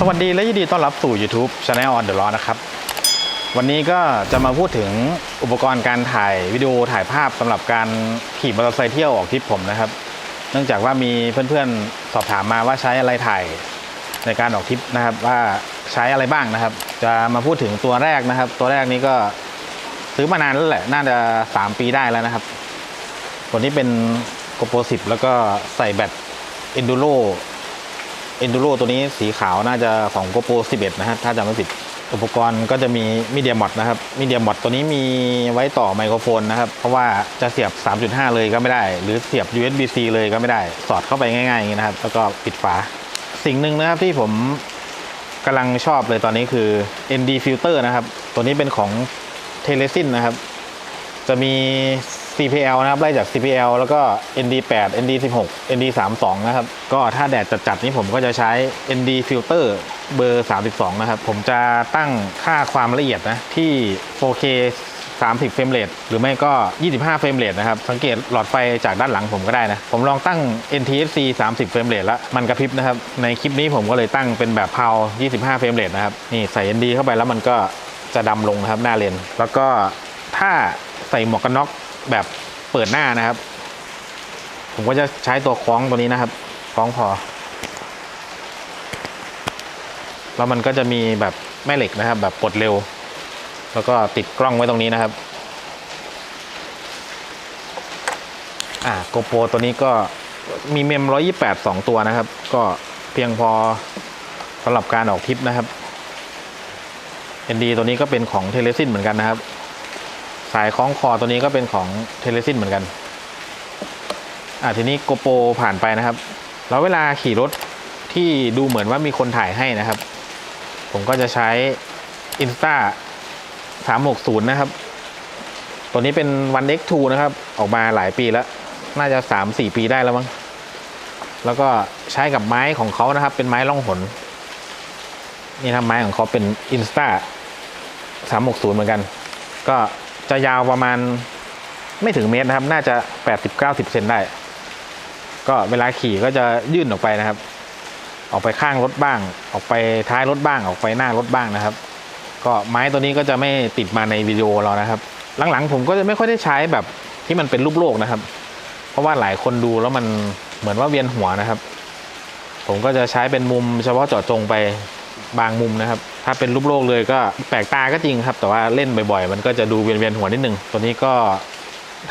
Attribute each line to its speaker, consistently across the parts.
Speaker 1: สวัสดีและยินดีต้อนรับสู่ YouTube Channel on the Road นะครับ วันนี้ก็จะมาพูดถึงอุปกรณ์การถ่ายวิดีโอถ่ายภาพสำหรับการขี่มอเตอร์ไซค์เที่ยวออกทริปผมนะครับ เนื่องจากว่ามีเพื่อนๆสอบถามมาว่าใช้อะไรถ่ายในการออกทริปนะครับ ว่าใช้อะไรบ้างนะครับ จะมาพูดถึงตัวแรกนะครับ ตัวแรกนี้ก็ซื้อมานานแล้วแหละน่าจะ 3 ปีได้แล้วนะครับ ตัวนี้เป็น GoPro 10 แล้วก็ใส่แบต Enduro Enduro ตัวนี้สีขาวน่าจะของ GoPro 11 นะฮะถ้าจำไม่ผิด อุปกรณ์ก็จะมีมีเดียมอดนะครับมีเดียมอดตัวนี้มีไว้ต่อไมโครโฟนนะครับ เพราะว่าจะเสียบ 3.5 เลยก็ไม่ได้ หรือเสียบ USB-C เลยก็ไม่ได้ สอดเข้าไปง่ายๆอย่างนี้นะครับ แล้วก็ปิดฝา สิ่งหนึ่งนะครับที่ผมกำลังชอบเลยตอนนี้คือ ND filter นะครับ ตัวนี้เป็นของ t e l e s i n นะครับ จะมี CPL นะครับไล่จาก CPL แล้วก็ ND8 ND16 ND32 นะครับก็ถ้าแดดจัดๆนี้ผมก็จะใช้ ND filter เบอร์ 32 นะครับ ผมจะตั้งค่าความละเอียดนะที่ 4K 30 เฟรมเรทหรือไม่ก็ 25 เฟรมเรทนะครับ สังเกตหลอดไฟจากด้านหลังผมก็ได้นะ ผมลองตั้ง NTSC 30 เฟรมเรทแล้วมันกระพริบนะครับ ในคลิปนี้ผมก็เลยตั้งเป็นแบบเพา25 เฟรมเรทนะครับ นี่ใส่ ND เข้าไปแล้วมันก็จะดำลงนะครับหน้าเลน แล้วก็ถ้าใส่หมวกกันน็อก แบบเปิดหน้านะครับ ผมก็จะใช้ตัวคล้องตัวนี้นะครับ คล้องพอแล้วมันก็จะมีแบบแม่เหล็กนะครับ แบบปลดเร็ว แล้วก็ติดกล้องไว้ตรงนี้นะครับ อ่าโกโปรตัวนี้ก็มีเมม128 2ตัวนะครับ ก็เพียงพอสำหรับการออกทริปนะครับ ND ตัวนี้ก็เป็นของเทเลซินเหมือนกันนะครับ สายคล้องคอตัวนี้ก็เป็นของเทเลซินเหมือนกัน อ่าทีนี้โกโปรผ่านไปนะครับ แล้วเวลาขี่รถที่ดูเหมือนว่ามีคนถ่ายให้นะครับ ผมก็จะใช้ Insta 360 นะครับ ตัวนี้เป็น One X2 นะครับ ออกมาหลายปีแล้ว น่าจะ 3-4 ปีได้แล้วมั้ง แล้วก็ใช้กับไม้ของเขานะครับ เป็นไม้ล่องหน นี่ทำไม้ของเขาเป็น Insta 360 เหมือนกัน ก็ จะยาวประมาณไม่ถึงเมตรนะครับ น่าจะ 80-90 เซนได้ ก็เวลาขี่ก็จะยื่นออกไปนะครับ ออกไปข้างรถบ้าง ออกไปท้ายรถบ้าง ออกไปหน้ารถบ้างนะครับ ก็ไม้ตัวนี้ก็จะไม่ติดมาในวิดีโอเรานะครับ หลังๆ ผมก็จะไม่ค่อยได้ใช้แบบที่มันเป็นรูปโลกนะครับ เพราะว่าหลายคนดูแล้วมันเหมือนว่าเวียนหัวนะครับ ผมก็จะใช้เป็นมุมเฉพาะเจาะจงไป บางมุมนะครับ ถ้าเป็นรูปโลกเลยก็แปลกตาก็จริงครับ แต่ว่าเล่นบ่อยๆ มันก็จะดูเวียนๆหัวนิดนึง ตัวนี้ก็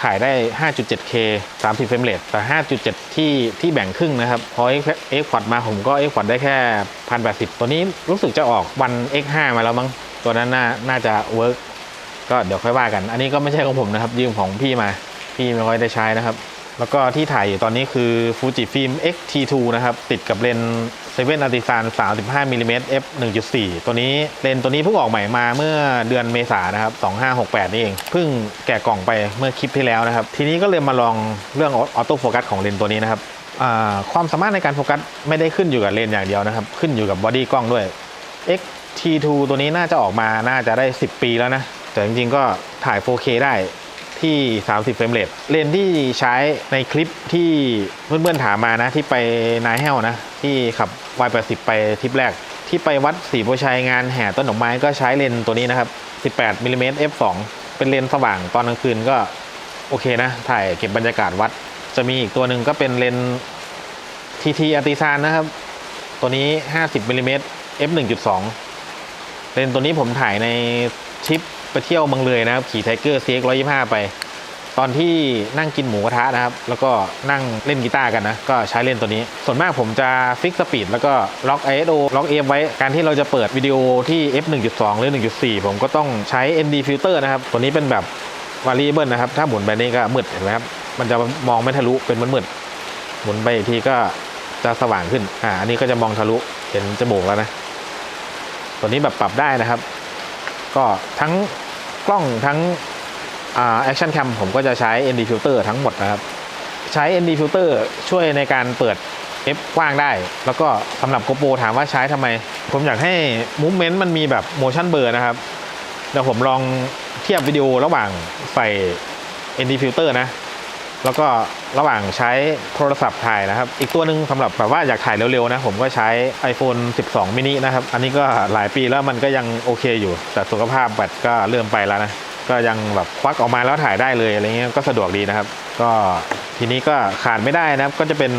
Speaker 1: ถ่ายได้ 5.7K 30 เฟรมเรทแต่ 5.7 ที่ที่แบ่งครึ่งนะครับ พอ X Quad มาผมก็ X Quad ได้แค่ 1080 ตัวนี้รู้สึกจะออกวัน X5 มาแล้วมั้ง ตัวนั้นน่าน่าจะเวิร์กก็เดี๋ยวค่อยว่ากัน อันนี้ก็ไม่ใช่ของผมนะครับ ยืมของพี่มา พี่ไม่ค่อยได้ใช้นะครับ แล้วก็ที่ถ่ายอยู่ตอนนี้คือ Fuji Film X-T2 นะครับ ติดกับเลนส์ 7 Artisan 35 mm f 1.4 ตัวนี้เลนตัวนี้เพิ่งออกใหม่มาเมื่อเดือนเมษายนะครับ 2568 นี่เอง เพิ่งแกะกล่องไปเมื่อคลิปที่แล้วนะครับ ทีนี้ก็เลยมาลองเรื่องออโต้โฟกัสของเลนตัวนี้นะครับความสามารถในการโฟกัสไม่ได้ขึ้นอยู่กับเลนอย่างเดียวนะครับ ขึ้นอยู่กับบอดี้กล้องด้วย X-T2 ตัวนี้น่าจะออกมาน่าจะได้ 10 ปีแล้วนะ แต่จริงๆก็ถ่าย 4K ได้ ที่ 30 เฟรมเรทเลนที่ใช้ในคลิปที่เพื่อนๆถามมานะ ที่ไปนายแฮวนะ ที่ขับ Y80 ไปทริปแรก ที่ไปวัดศรีโพชัยงานแห่ต้นดอกไม้ก็ใช้เลนตัวนี้นะครับ 18มิลลิเมตร f2 เป็นเลนสว่างตอนกลางคืนก็โอเคนะ ถ่ายเก็บบรรยากาศวัด จะมีอีกตัวหนึ่งก็เป็นเลนส์ TT Artisan นะครับ ตัวนี้ 50มิลลิเมตร f 1.2เลนตัวนี้ผมถ่ายในทริป ไปเที่ยวเมืองเลยนะครับ ขี่ไทเกอร์ CX 125ไป ตอนที่นั่งกินหมูกระทะนะครับ แล้วก็นั่งเล่นกีตาร์กันนะ ก็ใช้เล่นตัวนี้ ส่วนมากผมจะฟิกสปีดแล้วก็ล็อก ISO ล็อก F ไว้ การที่เราจะเปิดวิดีโอที่ f 1.2 หรือ 1.4 ผมก็ต้องใช้ ND filter นะครับ ตัวนี้เป็นแบบ variable นะครับ ถ้าหมุนไปนี่ก็มืดเห็นไหมครับ มันจะมองไม่ทะลุ เป็นมืดๆหมุนไปอีกทีก็จะสว่างขึ้น อ่า อันนี้ก็จะมองทะลุเห็นจมูกแล้วนะ ตัวนี้แบบปรับได้นะครับ ก็ทั้ง กล้องทั้งแอคชั่นแคมผมก็จะใช้ ND filter ทั้งหมดนะครับ ใช้ ND filter ช่วยในการเปิด F กว้างได้ แล้วก็สำหรับ GoPro ถามว่าใช้ทำไม ผมอยากให้ movement มันมีแบบ motion blur นะครับเดี๋ยวผมลองเทียบวิดีโอระหว่างใส่ ND filter นะ แล้วก็ระหว่างใช้โทรศัพท์ถ่ายนะครับ อีกตัวหนึ่งสำหรับแบบว่าอยากถ่ายเร็วๆนะ ผมก็ใช้ iPhone 12 mini นะครับ อันนี้ก็หลายปีแล้วมันก็ยังโอเคอยู่ แต่สุขภาพแบตก็เริ่มไปแล้วนะ ก็ยังแบบควักออกมาแล้วถ่ายได้เลยอะไรเงี้ยก็สะดวกดีนะครับ ก็ทีนี้ก็ขาดไม่ได้นะครับ ก็จะเป็น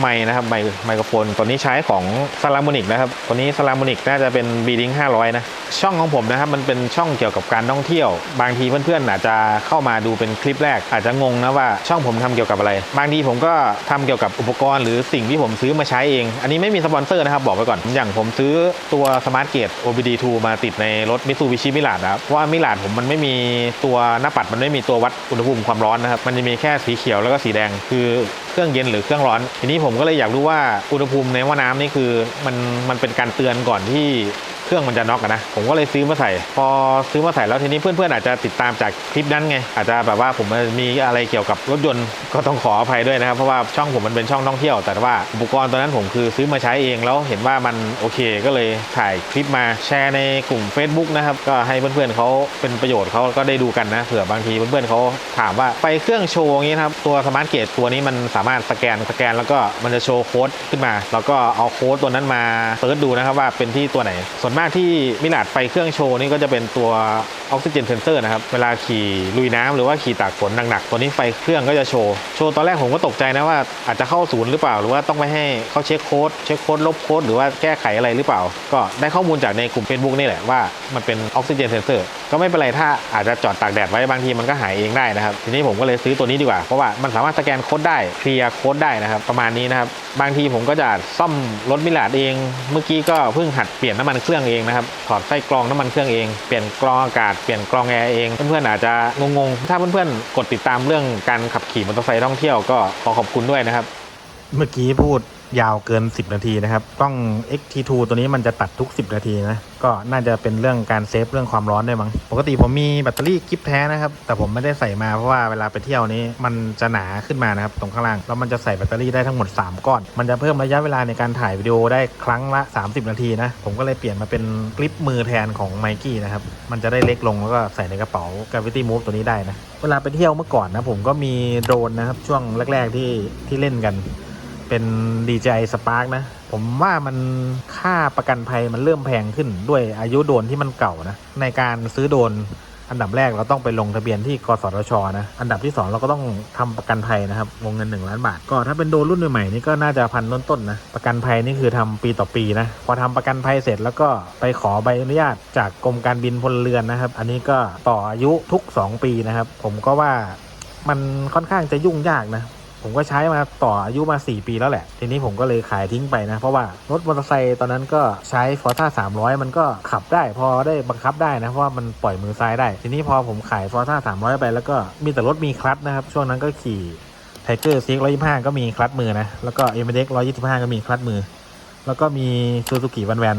Speaker 1: ไมค์นะครับไมไมโครโฟนตัวนี้ใช้ของซา l ามนิกนะครับตัวนี้ซา l ามนิกน่าจะเป็น b ีดิง500 นะ ช่องของผมนะครับ มันเป็นช่องเกี่ยวกับการท่องเที่ยว บางทีเพื่อนๆอาจจะเข้ามาดูเป็นคลิปแรก อาจจะงงนะว่าช่องผมทำเกี่ยวกับอะไร บางทีผมก็ทำเกี่ยวกับอุปกรณ์หรือสิ่งที่ผมซื้อมาใช้เอง อันนี้ไม่มีสปอนเซอร์นะครับบอกไปก่อน อย่างผมซื้อตัวสมาร์ทเกต OBD2 มาติดในรถ Mitsubishi Mirage นะครับเพราะว่า Mirage ผมมันไม่มีตัวหน้าปัดมันไม่มีตัววัดอุณหภูมิความร้อนนะครับมันจะมีแค่สีเขียวแล้วก็สีแดงคือเครื่องเย็นหรือเครื่องร้อน ทีนี้ผมก็เลยอยากรู้ว่าอุณหภูมิในว่าน้ำนี่คือมันมันเป็นการเตือนก่อนที่ เครื่องมันจะน็อกนะ ผมก็เลยซื้อมาใส่ พอซื้อมาใส่แล้วทีนี้เพื่อนๆอาจจะติดตามจากคลิปนั้นไง อาจจะแบบว่าผมมีอะไรเกี่ยวกับรถยนต์ก็ต้องขออภัยด้วยนะครับ เพราะว่าช่องผมมันเป็นช่องท่องเที่ยว แต่ว่าอุปกรณ์ตัวนั้นผมคือซื้อมาใช้เองแล้วเห็นว่ามันโอเคก็เลยถ่ายคลิปมาแชร์ในกลุ่ม Facebook นะครับ ก็ให้เพื่อนๆเขาเป็นประโยชน์เขาก็ได้ดูกันนะเผื่อบางทีเพื่อนๆเขาถามว่าไปเครื่องโชว์อย่างนี้ครับตัวสมาร์ทเกตตัวนี้มันสามารถสแกนสแกน แล้วก็มันจะโชว์โค้ดขึ้นมา แล้วก็เอาโค้ดตัวนั้นมาเซิร์ชดูนะครับว่าเป็นที่ตัวไหนส่วนมากที่มิลาดไฟเครื่องโชว์นี่ก็จะเป็นตัวออกซิเจนเซนเซอร์นะครับ เวลาขี่ลุยน้ำหรือว่าขี่ตากฝนหนักๆ ตัวนี้ไฟเครื่องก็จะโชว์ โชว์ตอนแรกผมก็ตกใจนะว่าอาจจะเข้าศูนย์หรือเปล่า หรือว่าต้องไปให้เขาเช็คโค้ดเช็คโค้ดลบโค้ดหรือว่าแก้ไขอะไรหรือเปล่า ก็ได้ข้อมูลจากในกลุ่ม Facebook นี่แหละว่ามันเป็นออกซิเจนเซนเซอร์ก็ไม่เป็นไรถ้าอาจจะจอดตากแดดไว้บางทีมันก็หายเองได้นะครับทีนี้ผมก็เลยซื้อตัวนี้ดีกว่าเพราะว่ามันสามารถสแกนโค้ดได้เคลียร์โค้ดได้นะครับประมาณนี้นะครับ บางทีผมก็จะซ่อมรถมิลาดเอง เมื่อกี้ก็เพิ่งหัดเปลี่ยนน้ำมันเครื่องเองนะครับ ถอดไส้กรองน้ำมันเครื่องเอง เปลี่ยนกรองอากาศ เปลี่ยนกรองแอร์เอง เพื่อนๆอาจจะงงๆ ถ้าเพื่อนๆกดติดตามเรื่องการขับขี่มอเตอร์ไซค์ท่องเที่ยวก็ขอขอบคุณด้วยนะครับ เมื่อกี้พูด ยาวเกิน 10 นาทีนะครับกล้อง XT2 ตัวนี้มันจะตัดทุก 10 นาทีนะ ก็น่าจะเป็นเรื่องการเซฟเรื่องความร้อนด้วยมั้ง ปกติผมมีแบตเตอรี่กิฟแท้นะครับ แต่ผมไม่ได้ใส่มาเพราะว่าเวลาไปเที่ยวนี้มันจะหนาขึ้นมานะครับตรงข้างล่าง แล้วมันจะใส่แบตเตอรี่ได้ทั้งหมด 3 ก้อน มันจะเพิ่มระยะเวลาในการถ่ายวิดีโอได้ครั้งละ 30 นาทีนะ ผมก็เลยเปลี่ยนมาเป็นกลิปมือแทนของไมกี้นะครับ มันจะได้เล็กลงแล้วก็ใส่ในกระเป๋า Gravity Move ตัวนี้ได้นะ เวลาไปเที่ยวเมื่อก่อนนะผมก็มีโดรนนะครับช่วงแรก ๆที่ที่เล่นกัน เป็น DJI Spark นะ ผมว่ามันค่าประกันภัยมันเริ่มแพงขึ้นด้วยอายุโดนที่มันเก่านะ ในการซื้อโดนอันดับแรกเราต้องไปลงทะเบียนที่กสทชนะ อันดับที่ 2 เราก็ต้องทำประกันภัยนะครับ วงเงิน 1 ล้านบาท ก็ถ้าเป็นโดนรุ่นใหม่ๆนี่ก็น่าจะพันต้นๆนนะ ประกันภัยนี่คือทำปีต่อปีนะ พอทำประกันภัยเสร็จแล้วก็ไปขอใบอนุญาตจากกรมการบินพลเรือนนะครับ อันนี้ก็ต่ออายุทุก 2 ปีนะครับ ผมก็ว่ามันค่อนข้างจะยุ่งยากนะ ผมก็ใช้มาต่ออายุมา 4 ปีแล้วแหละ ทีนี้ผมก็เลยขายทิ้งไปนะ เพราะว่ารถมอเตอร์ไซค์ตอนนั้นก็ใช้ฟอร์ซ่า300 มันก็ขับได้พอได้บังคับได้นะ เพราะว่ามันปล่อยมือซ้ายได้ ทีนี้พอผมขายฟอร์ซ่า300 ไป แล้วก็มีแต่รถมีคลัตช์นะครับ ช่วงนั้นก็ขี่ไทเกอร์ซีก125ก็มีคลัตช์มือนะ แล้วก็เอ็มเด็ก125ก็มีคลัตช์มือ แล้วก็มีซูซูกิวันแวน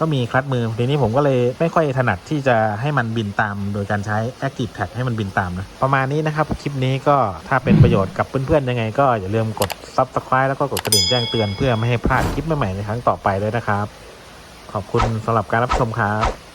Speaker 1: ก็มีคลัตช์มือทีนี้ผมก็เลยไม่ค่อยถนัดที่จะให้มันบินตาม โดยการใช้ Active Tag ให้มันบินตามนะ ประมาณนี้นะครับ คลิปนี้ก็ถ้าเป็นประโยชน์กับเพื่อนๆ ยังไง ก็อย่าลืมกด Subscribe แล้วก็กดกระดิ่งแจ้งเตือนเพื่อไม่ให้พลาดคลิปใหม่ๆในครั้งต่อไปด้วยนะครับ ขอบคุณสำหรับการรับชมครับ